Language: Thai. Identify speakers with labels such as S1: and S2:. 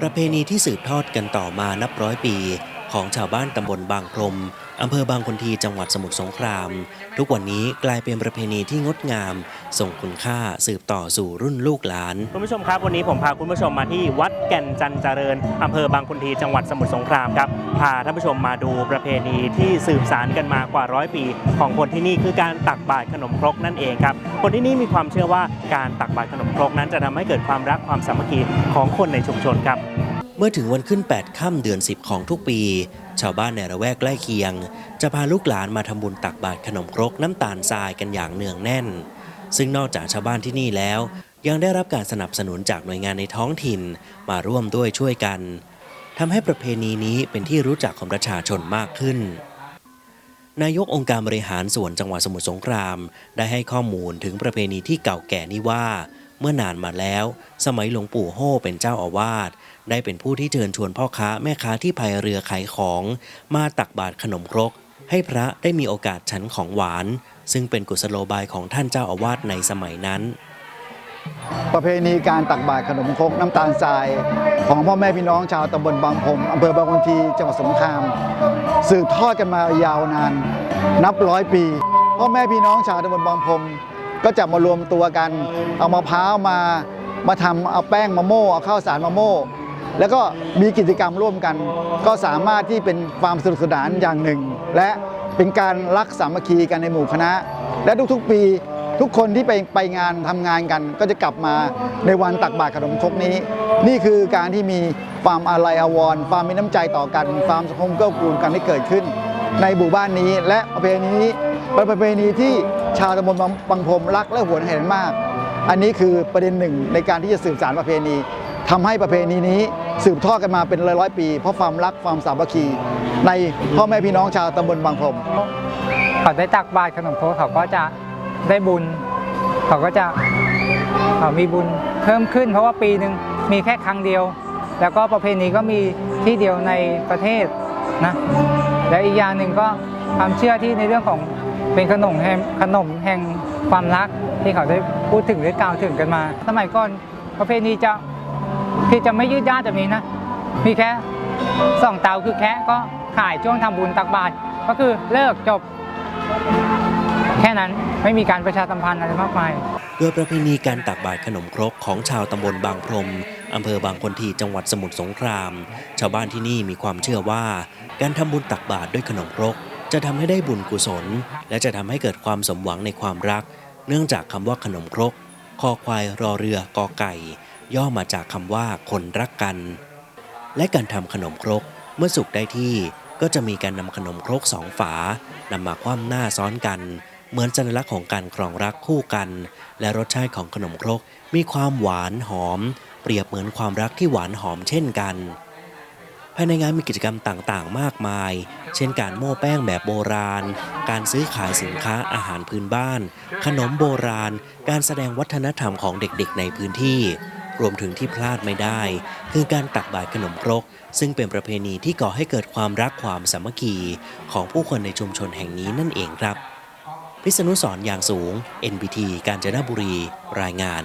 S1: ประเพณีที่สืบทอดกันต่อมานับร้อยปี ของชาวบ้านตำบลบางพรมอำเภอบางคนทีจังหวัดสมุทรสงคราม ทุกวันนี้กลายเป็นประเพณีที่งดงาม ส่งคุณค่าสืบต่อสู่รุ่นลูกหลาน
S2: คุณผู้ชมครับวันนี้ผมพาคุณผู้ชมมาที่วัดแก่นจันเจริญอำเภอบางคนทีจังหวัดสมุทรสงครามครับพาท่านผู้ชมมาดูประเพณีที่สืบสานกันมากว่าร้อยปี ของคนที่นี่คือการตักบาตรขนมครกนั่นเองครับคนที่นี่มีความเชื่อว่าการตักบาตรขนมครกนั้นจะทำให้เกิดความรักความสามัคคีของคนในชุมชนครับ
S1: เมื่อถึงวันขึ้น 8 ค่ำเดือน 10 ของทุกปี ชาวบ้านในละแวกใกล้เคียง จะพาลูกหลานมาทำบุญตักบาตรขนมครกน้ำตาลทรายกันอย่างเนืองแน่น ซึ่งนอกจากชาวบ้านที่นี่แล้ว ยังได้รับการสนับสนุนจากหน่วยงานในท้องถิ่นมาร่วมด้วยช่วยกันทำให้ประเพณีนี้เป็นที่รู้จักของประชาชนมากขึ้น นายกองค์การบริหารส่วนจังหวัดสมุทรสงคราม ได้ให้ข้อมูลถึงประเพณีที่เก่าแก่นี้ว่า เมื่อนานมาแล้ว สมัยหลวงปู่โฮเป็นเจ้าอาวาสได้เป็นผู้ที่เชิญชวนพ่อค้าแม่ค้าที่พายเรือขายของ มาตักบาตรขนมครก ให้พระได้มีโอกาสฉันของหวาน ซึ่งเป็นกุศโลบายของท่านเจ้าอาวาสในสมัยนั้น
S3: ประเพณีการตักบาตรขนมครกน้ำตาลทราย ของพ่อแม่พี่น้องชาวตำบลบางพรมอำเภอบางคนทีจังหวัดสงขลาสืบทอดกันมายาวนาน นับร้อยปีพ่อแม่พี่น้องชาวตำบลบางพรม ก็จะมารวมตัวกัน เอามะพร้าวมามาทำเอาแป้งมะโม่เอาข้าวสารมะโม่ แล้วก็มีกิจกรรมร่วมกัน ก็สามารถที่เป็นความสนุกสนานอย่างหนึ่ง และเป็นการรักสามัคคีกันในหมู่คณะ และทุกๆปีทุกคนที่ไปไปงานทำงานกัน ก็จะกลับมาในวันตักบาตรขนมครกนี้ นี่คือการที่มีความอาลัยอาวรณ์ความมีน้ำใจต่อกัน ความสังคมเกื้อกูลกันที่เกิดขึ้น ในหมู่บ้านนี้และประเพณีนี้ เป็นประเพณีที่ชาวตำบลบางพรมรักและหวงแหนมาก อันนี้คือประเด็นหนึ่งในการที่จะสืบสานประเพณีทำให้ประเพณีนี้สืบทอดกันมาเป็นร้อยร้อยๆปี เพราะความรักความสามัคคี ในพ่อแม่พี่น้องชาวตำบลบางพรม
S4: เขาได้ตักบาตรขนมโคเขาก็จะได้บุญ เขาก็จะเอ่อมีบุญเพิ่มขึ้น เพราะว่าปีหนึ่งมีแค่ครั้งเดียว แล้วก็ประเพณีก็มีที่เดียวในประเทศนะและอีกอย่างหนึ่งก็ความเชื่อที่ในเรื่องของ เป็นขนมแห่งขนมแห่งความรักที่เขาได้พูดถึงได้กล่าวถึงกันมา สมัยก่อนประเพณีจะที่จะไม่ยืดยาดแบบนี้นะ มีแค่สองเตาคือแค่ก็ขายช่วงทำบุญตักบาตรก็คือเลิกจบ แค่นั้นไม่มีการประชาสัมพันธ์อะไรมากมาย
S1: โดยประเพณีการตักบาตรขนมครกของชาวตำบลบางพรมอำเภอบางคนทีจังหวัดสมุทรสงคราม ชาวบ้านที่นี่มีความเชื่อว่า การทำบุญตักบาตรด้วยขนมครก จะทำให้ได้บุญกุศล และจะทำให้เกิดความสมหวังในความรัก เนื่องจากคำว่าขนมครก คอควายรอเรือกอไก่ ย่อมาจากคำว่าคนรักกัน และการทำขนมครกเมื่อสุกได้ที่ก็จะมีการนำขนมครกสองฝานำมาคว่ำหน้าซ้อนกัน เหมือนสัญลักษณ์ของการครองรักคู่กัน และรสชาติของขนมครกมีความหวานหอม เปรียบเหมือนความรักที่หวานหอมเช่นกัน ภายในงานมีกิจกรรมต่างๆ มากมาย เช่นการโม้แป้งแบบโบราณ การซื้อขายสินค้าอาหารพื้นบ้าน ขนมโบราณ การแสดงวัฒนธรรมของเด็กๆ ในพื้นที่ รวมถึงที่พลาดไม่ได้ คือการตักบาตรขนมครก ซึ่งเป็นประเพณีที่ก่อให้เกิดความรักความสามัคคี ของผู้คนในชุมชนแห่งนี้นั่นเองครับ พิษณุสรอย่างสูง NBT กาญจนบุรี รายงาน